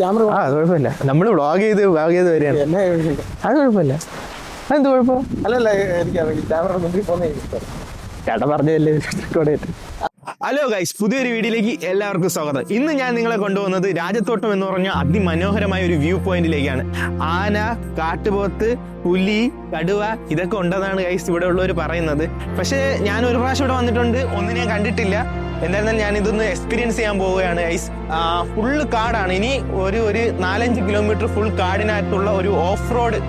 Camera ആ അത് കുഴപ്പമില്ല. നമ്മൾ വ്ളോഗ് ചെയ്ത് വ്ളോഗ് ചെയ്ത് വരികയാണ്. എന്നെ അത് കുഴപ്പമില്ല. അതെന്ത് കുഴപ്പം? അല്ലല്ല എനിക്ക് ക്യാമറ മുമ്പിൽ പോകുന്ന ഇഷ്ടം ചേട്ടാ പറഞ്ഞതല്ലേ? റെക്കോർഡ് ചെയ്തിട്ട് ഹലോ ഗൈസ് പുതിയൊരു വീഡിയോയിലേക്ക് എല്ലാവർക്കും സ്വാഗതം. ഇന്ന് ഞാൻ നിങ്ങളെ കൊണ്ടുപോകുന്നത് രാജത്തോട്ടം എന്ന് പറഞ്ഞ അതിമനോഹരമായ ഒരു വ്യൂ പോയിന്റിലേക്കാണ് ആന കാട്ടുപോത്ത് പുലി കടുവ ഇതൊക്കെ ഉണ്ടെന്നാണ് ഗൈസ് ഇവിടെ ഉള്ളവർ പറയുന്നത്. പക്ഷേ ഞാൻ ഒരു പ്രാവശ്യം ഇവിടെ വന്നിട്ടുണ്ട്. ഒന്നിനെയും കണ്ടിട്ടില്ല. എന്തായിരുന്നാലും ഞാൻ ഇതൊന്ന് എക്സ്പീരിയൻസ് ചെയ്യാൻ പോവുകയാണ്. ഐസ് ഫുള്ള് കാടാണ്. ഇനി ഒരു ഒരു നാലഞ്ച് കിലോമീറ്റർ ഫുൾ കാടിനകത്തുള്ള ഒരു ഓഫ് റോഡ്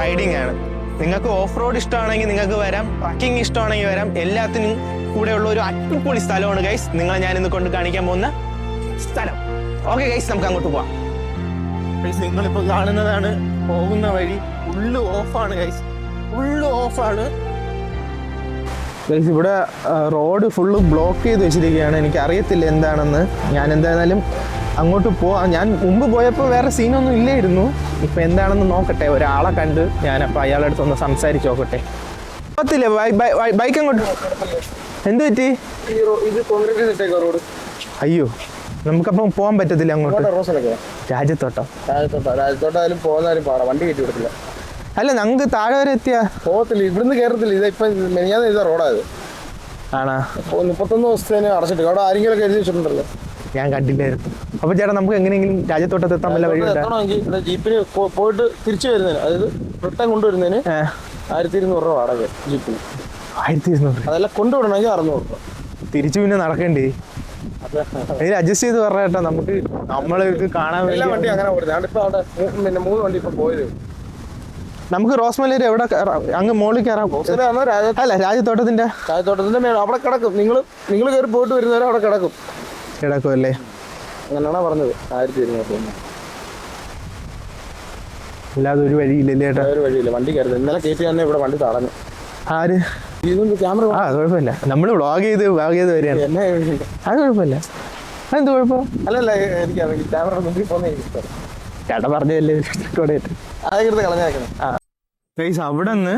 റൈഡിംഗ് ആണ്. നിങ്ങൾക്ക് ഓഫ് റോഡ് ഇഷ്ടമാണെങ്കിൽ നിങ്ങൾക്ക് വരാം. ട്രക്കിംഗ് ഇഷ്ടമാണെങ്കിൽ വരാം. എല്ലാത്തിനും കൂടെയുള്ള ഒരു അടിപൊളി സ്ഥലമാണ് ഗൈസ് നിങ്ങളെ ഞാൻ ഇന്ന് കൊണ്ട് കാണിക്കാൻ പോകുന്ന സ്ഥലം. ഓക്കെ ഗൈസ് നമുക്ക് അങ്ങോട്ട് പോവാം. ഗൈസ് നിങ്ങളിപ്പോൾ കാണുന്നതാണ് പോകുന്ന വഴി. ഫുള്ള് ഓഫാണ് ഗൈസ് ഫുള്ള് ഓഫാണ് ഗൈസ് ഇവിടെ റോഡ് ഫുള്ള് ബ്ലോക്ക് ചെയ്ത് വെച്ചിരിക്കുകയാണ്. എനിക്ക് അറിയത്തില്ല എന്താണെന്ന്. ഞാൻ എന്തായാലും അങ്ങോട്ട് പോവാം. ഞാൻ മുമ്പ് പോയപ്പോൾ വേറെ സീനൊന്നും ഇല്ലായിരുന്നു. ഇപ്പം എന്താണെന്ന് നോക്കട്ടെ. ഒരാളെ കണ്ട് ഞാനപ്പോൾ അയാളുടെ അടുത്ത് ഒന്ന് സംസാരിച്ച് നോക്കട്ടെ. പത്തില്ലേ ബൈക്ക് അങ്ങോട്ട്. എന്ത് പറ്റി? അയ്യോ. നമുക്കപ്പം പോകാൻ പറ്റത്തില്ല അങ്ങോട്ട്. രാജ്യത്തോട്ടോ. രാജ്യത്തോട്ടോ രാജത്തോട്ടായാലും പോകുന്നാലും പാടാം. വണ്ടി കയറ്റി വിടത്തില്ല. അല്ല നമുക്ക് താഴെ വരെ എത്തിയാ? പോകത്തില്ല ഇവിടുന്ന് കയറത്തില്ല ഇത് ഇപ്പൊ മെനിയാന്ന് ചെയ്ത റോഡായത് ആണാ? മുപ്പത്തൊന്ന് ദിവസത്തേന് അടച്ചിട്ട് അവിടെ ആരെങ്കിലും എഴുതി വെച്ചിട്ടുണ്ടല്ലോ. ഞാൻ കണ്ടില്ലായിരുന്നു. അപ്പൊ ചേട്ടാ നമുക്ക് എങ്ങനെയെങ്കിലും രാജ്യത്തോട്ടത്ത് എത്താൻ വല്ല വഴി ജീപ്പിന് പോയിട്ട് തിരിച്ചു വരുന്നതിന് അതായത് റിട്ടേൺ കൊണ്ടുവരുന്നതിന് ആയിരത്തി ഇരുന്നൂറ് രൂപ വാടക ജീപ്പിന്. ആയിരത്തി ഇരുന്നൂറ് അതെല്ലാം കൊണ്ടുവിടണമെങ്കിൽ അറുന്നൂറ് രൂപ. തിരിച്ചു പിന്നെ നടക്കണ്ടേ? ഇതിൽ അഡ്ജസ്റ്റ് ചെയ്ത് പറഞ്ഞ കേട്ടോ നമുക്ക് നമ്മളെ കാണാൻ വേണ്ടി അങ്ങനെ പിന്നെ മൂന്ന് വണ്ടി ഇപ്പൊ പോയത്. നമുക്ക് റോസ്മലേരി എവിടെ കയറാം അങ്ങ് മുകളിൽ കയറാം അല്ല രാജ്യത്തോട്ടത്തിന്റെ രാജ്യത്തോട്ടത്തിന്റെ മേലെ അവിടെ കിടക്കും. നിങ്ങൾ നിങ്ങൾ കയറി പോയിട്ട് വരുന്നവരെ അവിടെ കിടക്കും. കിടക്കും അല്ലേ അങ്ങനെയാണോ പറഞ്ഞത്? ആയിരത്തി ഇരുന്നൂറ് അല്ലാതെ ഒരു വഴിയില്ലല്ലേ ചേട്ടാ ഒരു വഴിയില്ല. വണ്ടി കയറുന്നത് ഇന്നലെ കയറ്റി തന്നെ ഇവിടെ വണ്ടി തടഞ്ഞു. ആര്? ക്യാമറ ആ കുഴപ്പമില്ല. നമ്മൾ വ്ളോഗ് ചെയ്ത് വ്ളോഗ് ചെയ്ത് വരികയാണ്. അത് കുഴപ്പമില്ല. അതെന്ത് കുഴപ്പം? അല്ലല്ല എനിക്ക് ക്യാമറ മുമ്പിൽ പോകുന്ന ചേട്ടാ പറഞ്ഞതല്ലേ? റെക്കോർഡ് ചെയ്തിട്ട് കളഞ്ഞേക്കണം. ഗൈസ് അവിടെ നിന്ന്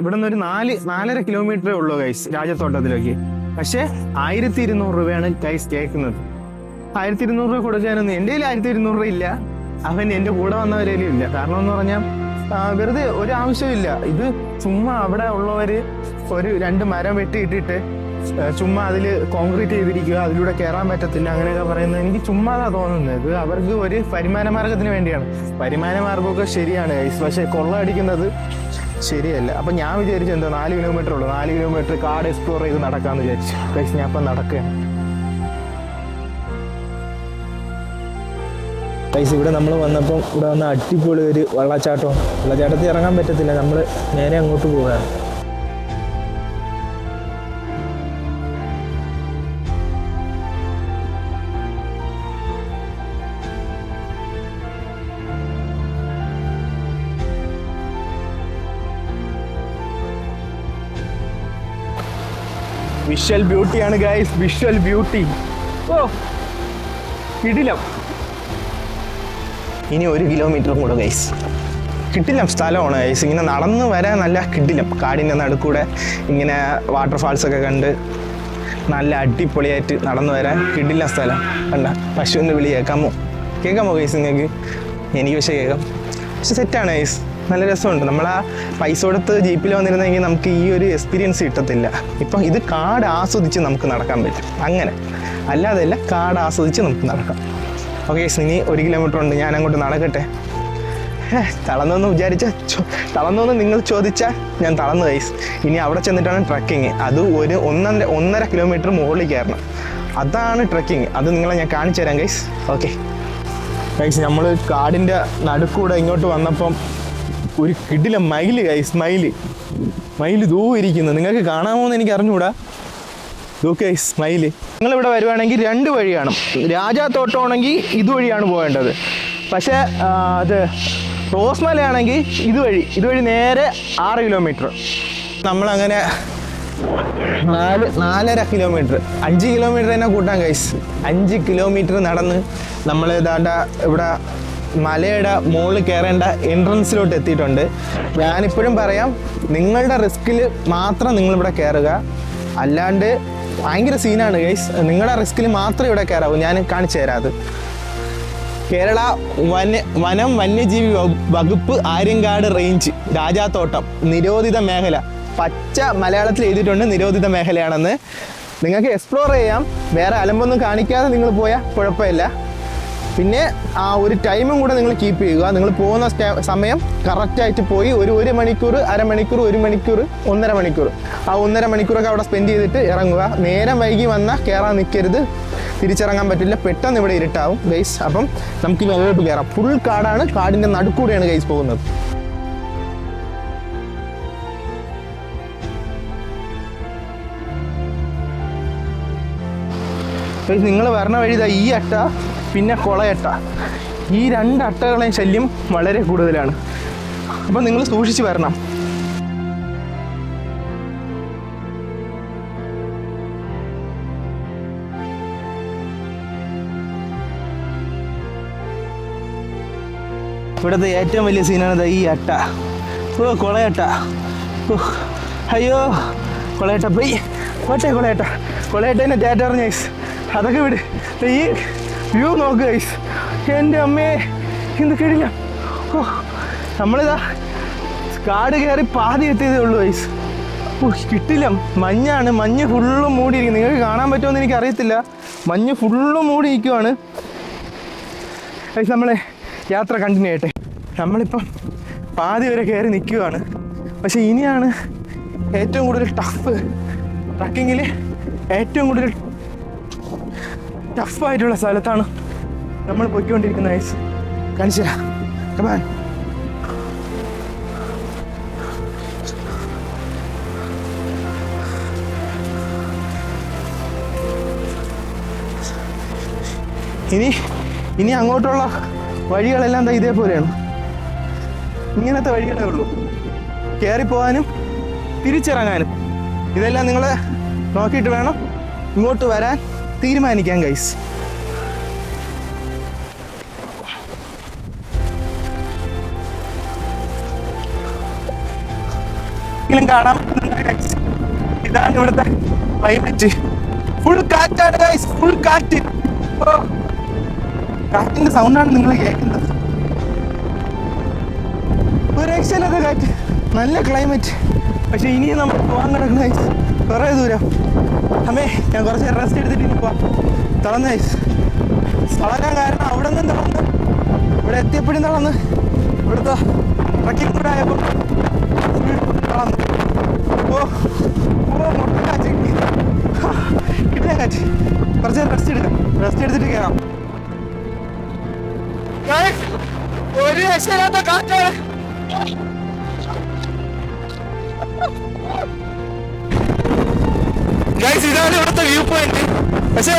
ഇവിടെ നിന്ന് ഒരു നാല് നാലര കിലോമീറ്ററേ ഉള്ളൂ ഗൈസ് രാജത്തോട്ടത്തിലേക്ക്. പക്ഷേ ആയിരത്തി ഇരുന്നൂറ് രൂപയാണ് ഗൈസ് കേൾക്കുന്നത്. ആയിരത്തി ഇരുന്നൂറ് രൂപ കൊടുക്കാനൊന്നും എന്റെ കയ്യിൽ ആയിരത്തി ഇരുന്നൂറ് രൂപ ഇല്ല. അവൻ എന്റെ കൂടെ വന്നവരേലും ഇല്ല. കാരണം എന്ന് പറഞ്ഞാൽ വെറുതെ ഒരു ആവശ്യമില്ല ഇത് ചുമ്മാ അവിടെ ഉള്ളവർ ഒരു രണ്ട് മരം വെട്ടിയിട്ടിട്ട് ചുമ്മാ അതിൽ കോൺക്രീറ്റ് ചെയ്തിരിക്കുക അതിലൂടെ കയറാൻ പറ്റത്തില്ല അങ്ങനെയൊക്കെ പറയുന്നത് എനിക്ക് ചുമ്മാതാ തോന്നുന്നത്. ഇത് അവർക്ക് ഒരു വരുമാന മാർഗത്തിന് വേണ്ടിയാണ്. വരുമാന മാർഗമൊക്കെ ശരിയാണ് ഗൈസ് പക്ഷെ കൊള്ള അടിക്കുന്നത് ശരിയല്ല. അപ്പൊ ഞാൻ വിചാരിച്ചു എന്താ നാല് കിലോമീറ്റർ ഉള്ളൂ. നാല് കിലോമീറ്റർ കാട് എക്സ്പ്ലോർ ചെയ്ത് നടക്കാന്ന് വിചാരിച്ചു. ഗൈസ് ഞാൻ ഇപ്പം നടക്കുകയാണ് ഗൈസ് ഇവിടെ നമ്മൾ വന്നപ്പം ഇവിടെ വന്ന അടിപൊളി ഒരു വെള്ളച്ചാട്ടം. വെള്ളച്ചാട്ടത്തിൽ ഇറങ്ങാൻ പറ്റത്തില്ല. നമ്മൾ നേരെ അങ്ങോട്ട് പോവുകയാണ്. വിഷ്വൽ ബ്യൂട്ടിയാണ് ഗൈസ് വിഷ്വൽ ബ്യൂട്ടി ഓ കിടിലം. ഇനി ഒരു കിലോമീറ്ററും കൂടെ ഗൈസ് കിടിലം സ്ഥലമാണ് ഗൈസ് ഇങ്ങനെ നടന്ന് വരാൻ നല്ല കിട്ടില്ലം കാടിന്റെ നടുക്കൂടെ ഇങ്ങനെ വാട്ടർഫാൾസ് ഒക്കെ കണ്ട് നല്ല അടിപൊളിയായിട്ട് നടന്നു വരാൻ കിട്ടില്ല സ്ഥലം. കണ്ട പശുവിന്റെ വിളി കേൾക്കാമോ? കേൾക്കാമോ ഗൈസ് നിങ്ങൾക്ക്? എനിക്ക് പക്ഷേ കേൾക്കാം. പക്ഷെ സെറ്റാണ് ഗൈസ് നല്ല രസമുണ്ട്. നമ്മൾ ആ പൈസ കൊടുത്ത് ജീപ്പിൽ വന്നിരുന്നെങ്കിൽ നമുക്ക് ഈ ഒരു എക്സ്പീരിയൻസ് കിട്ടത്തില്ല. ഇപ്പം ഇത് കാട് ആസ്വദിച്ച് നമുക്ക് നടക്കാൻ പറ്റും. അങ്ങനെ. അല്ലാതെ അല്ല കാട് ആസ്വദിച്ച് നമുക്ക് നടക്കാം. ഓക്കെ ഇനി ഒരു കിലോമീറ്റർ ഉണ്ട്. ഞാൻ അങ്ങോട്ട് നടക്കട്ടെ. തളർന്നെന്ന് വിചാരിച്ച തളർന്നെന്ന് നിങ്ങൾ ചോദിച്ചാൽ ഞാൻ തളർന്നു കൈസ് ഇനി അവിടെ ചെന്നിട്ടാണ് ട്രക്കിങ് അത് ഒരു ഒന്നര ഒന്നര കിലോമീറ്റർ മുകളിൽ കയറണം. അതാണ് ട്രക്കിങ് അത് നിങ്ങളെ ഞാൻ കാണിച്ചു തരാം ഗൈസ് ഓക്കെ ഗൈസ് നമ്മൾ കാടിന്റെ നടുക്കൂടെ ഇങ്ങോട്ട് വന്നപ്പം ഒരു കിടില മയിൽ ഗൈസ് സ്മൈൽ മയിൽ ദൂ ഇരിക്കുന്നു. നിങ്ങൾക്ക് കാണാമോ എന്ന് എനിക്ക് അറിഞ്ഞുകൂടാ. ഓക്കെ സ്മൈൽ നിങ്ങൾ ഇവിടെ വരുവാണെങ്കിൽ രണ്ട് വഴിയാണ്. രാജാ തോട്ടമാണെങ്കിൽ ഇതുവഴിയാണ് പോകേണ്ടത്. പക്ഷേ അത് അത് റോസ്മലയാണെങ്കിൽ ഇതുവഴി. ഇതുവഴി നേരെ ആറ് കിലോമീറ്റർ. നമ്മളങ്ങനെ നാല് നാലര കിലോമീറ്റർ. അഞ്ച് കിലോമീറ്റർ തന്നെ കൂട്ടാൻ കൈസ് അഞ്ച് കിലോമീറ്റർ നടന്ന് നമ്മൾ ഏതാണ്ട ഇവിടെ മലയുടെ മുകളിൽ കയറേണ്ട എൻട്രൻസിലോട്ട് എത്തിയിട്ടുണ്ട്. ഞാനിപ്പോഴും പറയാം നിങ്ങളുടെ റിസ്കിൽ മാത്രം നിങ്ങളിവിടെ കയറുക. അല്ലാണ്ട് ഭയങ്കര സീനാണ് ഗൈസ് നിങ്ങളുടെ റിസ്കിൽ മാത്രം ഇവിടെ കയറാവൂ ഞാൻ കാണിച്ചു തരാം അത്. കേരള വന വനം വന്യജീവി വകുപ്പ് ആര്യങ്കാട് റേഞ്ച് രാജാത്തോട്ടം നിരോധിത മേഖല. പച്ച മലയാളത്തിൽ എഴുതിയിട്ടുണ്ട് നിരോധിത മേഖലയാണെന്ന്. നിങ്ങൾക്ക് എക്സ്പ്ലോർ ചെയ്യാം. വേറെ അലമ്പൊന്നും കാണിക്കാതെ നിങ്ങൾ പോയാൽ കുഴപ്പമില്ല. പിന്നെ ആ ഒരു ടൈമും കൂടെ നിങ്ങൾ കീപ്പ് ചെയ്യുക. നിങ്ങൾ പോകുന്ന സമയം കറക്റ്റായിട്ട് പോയി. ഒരു ഒരു മണിക്കൂർ അരമണിക്കൂർ ഒരു മണിക്കൂർ ഒന്നര മണിക്കൂർ. ആ ഒന്നര മണിക്കൂറൊക്കെ അവിടെ സ്പെൻഡ് ചെയ്തിട്ട് ഇറങ്ങുക. നേരം വൈകി വന്നാൽ കയറാൻ നിൽക്കരുത് തിരിച്ചിറങ്ങാൻ പറ്റില്ല. പെട്ടെന്ന് ഇവിടെ ഇരുട്ടാവും ഗൈസ് അപ്പം നമുക്ക് വെള്ളോട്ട് കയറാം ഫുൾ കാടാണ്. കാടിന്റെ നടുക്കൂടെയാണ് ഗൈസ് പോകുന്നത്. നിങ്ങൾ വരണ വഴി ഈ അട്ട. പിന്നെ കൊളയട്ട. ഈ രണ്ട് അട്ടകളെയും ശല്യം വളരെ കൂടുതലാണ്. അപ്പം നിങ്ങൾ സൂക്ഷിച്ച് വരണം. ഇവിടുത്തെ ഏറ്റവും വലിയ സീനാണ് ഈ അട്ട. ഓ കൊളയട്ട. അയ്യോ കൊളയട്ട പോയി. പോട്ടെ കൊളയട്ട. കൊളയട്ടേനെ തേറ്റർ ഐസ് അതൊക്കെ വിട്. ഈ വ്യൂ നോക്ക് ഗൈസ് എന്റെ അമ്മയെ ഇന്ന് കിടില്ല ഓ നമ്മളിതാ കാട് കയറി പാതി എത്തിയതേ ഉള്ളൂ ഗൈസ് ഓ കിട്ടില്ല. മഞ്ഞാണ്. മഞ്ഞ് ഫുള്ളും മൂടിയിരിക്കും നിങ്ങൾക്ക് കാണാൻ പറ്റുമെന്ന് എനിക്ക് അറിയത്തില്ല. മഞ്ഞ് ഫുള്ളും മൂടി നിൽക്കുവാണ് ഗൈസ് നമ്മളെ യാത്ര കണ്ടിന്യൂ ചെയ്യട്ടെ. നമ്മളിപ്പം പാതി വരെ കയറി നിൽക്കുവാണ്. പക്ഷെ ഇനിയാണ് ഏറ്റവും കൂടുതൽ ടഫ് ട്രക്കിങ്ങിൽ ഏറ്റവും കൂടുതൽ ടഫായിട്ടുള്ള സ്ഥലത്താണ് നമ്മൾ പോയിക്കൊണ്ടിരിക്കുന്ന ഐസ് കാണിച്ചു ഇനി ഇനി അങ്ങോട്ടുള്ള വഴികളെല്ലാം എന്താ ഇതേപോലെയാണ്. ഇങ്ങനത്തെ വഴികളേ ഉള്ളൂ. കയറിപ്പോകാനും തിരിച്ചിറങ്ങാനും. ഇതെല്ലാം നിങ്ങൾ നോക്കിയിട്ട് വേണം ഇങ്ങോട്ട് വരാൻ. തീരുമാനിക്കാൻ ഗൈസ് guys. ഇതാണ് ഇവിടുത്തെ ക്ലൈമറ്റ് ഫുൾ കാറ്റാണ് ഗൈസ് ഫുൾ കാറ്റ്. കാറ്റിന്റെ സൗണ്ടാണ് നിങ്ങൾ കേൾക്കുന്നത്. ഒരു രക്ഷയില്ലാത്ത കാറ്റ്. നല്ല ക്ലൈമറ്റ് പക്ഷെ ഇനിയും നമ്മൾ പോകാൻ കിടക്കുന്ന ഗൈസ് കുറേ ദൂരം. അമ്മേ ഞാൻ കുറച്ച് റെസ്റ്റ് എടുത്തിട്ട് ഇനി പോവാം. തളർന്ന തളരാൻ കാരണം അവിടെ നിന്നും തളർന്ന് ഇവിടെ എത്തിയപ്പോഴും തളർന്ന്. ഇവിടുത്തെ ട്രക്കിംഗ് കൂടെ ആയപ്പോൾ തളർന്നു. ഓ ഓ മുട്ട കാച്ചി. കിട്ടിയ കാച്ചി. കുറച്ച് റെസ്റ്റ് എടുക്കാം. റെസ്റ്റ് എടുത്തിട്ട് കയറാം ഒരു രക്ഷയില്ലാത്ത കാറ്റാണ് ഗൈസ് ഇതാണ് ഇവിടുത്തെ വ്യൂ പോയിന്റ് പക്ഷെ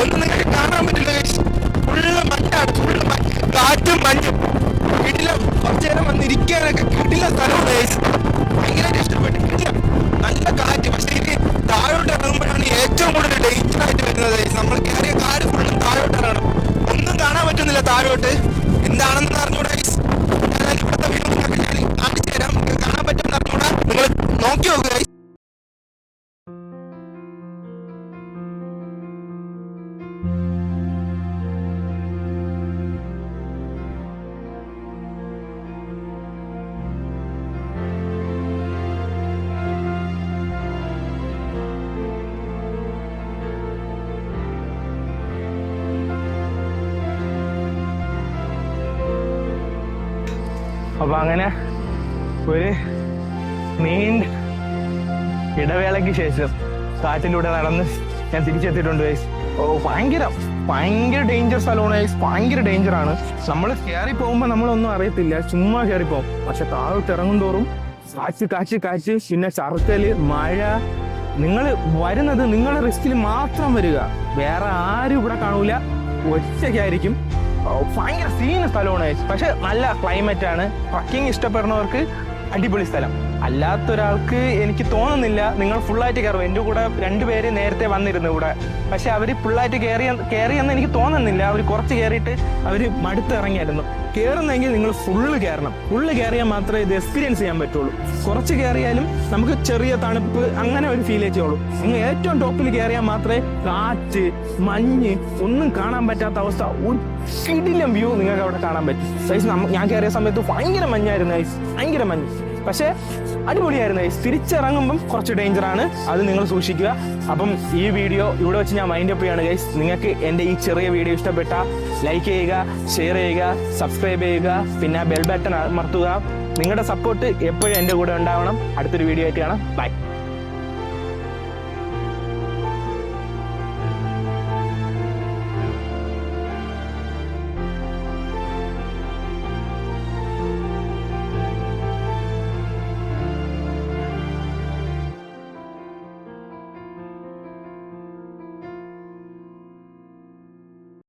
ഒന്നും നിങ്ങൾക്ക് കാണാൻ പറ്റില്ല ഗൈസ് ഫുള്ള് മഞ്ഞാണ് ഫുള്ള് മഞ്ഞ്. കാറ്റും മഞ്ഞും. കിട്ടില്ല കുറച്ചു നേരം വന്നിരിക്കാനൊക്കെ കിട്ടില്ല സ്ഥലമാണ് ഗൈസ് ഭയങ്കരമായിട്ട് ഇഷ്ടപ്പെട്ടു. കിട്ടില്ല നല്ല കാറ്റ്. പക്ഷെ ഇനി താഴോട്ട് ഇറങ്ങുമ്പോഴാണ് ഏറ്റവും കൂടുതൽ ഡേഞ്ചർ ആയിട്ട് വരുന്നത് ഗൈസ് നമ്മൾ കയറിയ കാട് ഫുള്ളും താഴോട്ട് ഇറങ്ങണം ഒന്നും കാണാൻ പറ്റുന്നില്ല താഴോട്ട്. എന്താണെന്ന് അറിഞ്ഞൂടാ ഗൈസ് ഞാൻ ഇവിടുത്തെ വ്യൂ നിങ്ങൾക്ക് കാണിച്ചു തരാം. നിങ്ങൾക്ക് കാണാൻ പറ്റുമെന്ന് അറിഞ്ഞൂടാ. നിങ്ങൾ നോക്കി നോക്കുക ഗൈസ് അപ്പൊ അങ്ങനെ ഒരു നീണ്ട ഇടവേളയ്ക്ക് ശേഷം കാറ്റിലൂടെ നടന്ന് ഞാൻ തിരിച്ചെത്തിയിട്ടുണ്ട് ഗൈസ് ഓ ഭയങ്കര ഭയങ്കര ഡേഞ്ചർ സ്ഥലമാണ് ഗൈസ് ഭയങ്കര ഡേഞ്ചർ ആണ്. നമ്മൾ കയറി പോകുമ്പോൾ നമ്മളൊന്നും അറിയത്തില്ല. ചുമ്മാ കയറി പോകും പക്ഷെ താഴോട്ട് ഇറങ്ങും തോറും കാച്ച് കാച്ച് കാച്ച് പിന്നെ ചറുക്കൽ മഴ. നിങ്ങൾ വരുന്നത് നിങ്ങളുടെ റിസ്കിൽ മാത്രം വരിക. വേറെ ആരും ഇവിടെ കാണൂല. ഒറ്റയ്ക്കായിരിക്കും. ഭയങ്കര സീന സ്ഥലമാണ്. പക്ഷെ നല്ല ക്ലൈമറ്റ് ആണ് ട്രക്കിംഗ് ഇഷ്ടപ്പെടുന്നവർക്ക് അടിപൊളി സ്ഥലം അല്ലാത്തൊരാൾക്ക് എനിക്ക് തോന്നുന്നില്ല. നിങ്ങൾ ഫുള്ളായിട്ട് കയറും എന്റെ കൂടെ രണ്ടുപേര് നേരത്തെ വന്നിരുന്നു ഇവിടെ. പക്ഷെ അവർ ഫുള്ളായിട്ട് കയറി കയറിയെന്ന് എനിക്ക് തോന്നുന്നില്ല. അവർ കുറച്ച് കയറിയിട്ട് അവർ മടുത്ത് ഇറങ്ങിയായിരുന്നു കയറുന്നെങ്കിൽ നിങ്ങൾ ഫുള്ള് കയറണം ഫുള്ള് കയറിയാൽ മാത്രമേ ഇത് എക്സ്പീരിയൻസ് ചെയ്യാൻ പറ്റുള്ളൂ. കുറച്ച് കയറിയാലും നമുക്ക് ചെറിയ തണുപ്പ് അങ്ങനെ ഒരു ഫീൽ ചെയ്യുള്ളൂ നിങ്ങൾ ഏറ്റവും ടോപ്പിൽ കയറിയാൽ മാത്രമേ കാറ്റ് മഞ്ഞ് ഒന്നും കാണാൻ പറ്റാത്ത അവസ്ഥ. ഒരു കിടിലം വ്യൂ നിങ്ങൾക്ക് അവിടെ കാണാൻ പറ്റും. സൈസ് ഞാൻ കയറിയ സമയത്ത് ഭയങ്കര മഞ്ഞായിരുന്നു ഐസ് ഭയങ്കര മഞ്ഞ്. പക്ഷേ അടിപൊളിയായിരുന്നു. ഗൈസ് തിരിച്ചിറങ്ങുമ്പം കുറച്ച് ഡേഞ്ചർ ആണ്. അത് നിങ്ങൾ സൂക്ഷിക്കുക. അപ്പം ഈ വീഡിയോ ഇവിടെ വെച്ച് ഞാൻ മൈൻഡ് അപ്പ് ചെയ്യാണ് ഗൈസ് നിങ്ങൾക്ക് എന്റെ ഈ ചെറിയ വീഡിയോ ഇഷ്ടപ്പെട്ട ലൈക്ക് ചെയ്യുക ഷെയർ ചെയ്യുക സബ്സ്ക്രൈബ് ചെയ്യുക പിന്നെ ബെൽ ബട്ടൺ അമർത്തുക. നിങ്ങളുടെ സപ്പോർട്ട് എപ്പോഴും എന്റെ കൂടെ ഉണ്ടാവണം. അടുത്തൊരു വീഡിയോ ആയിട്ട് കാണാം. ബൈ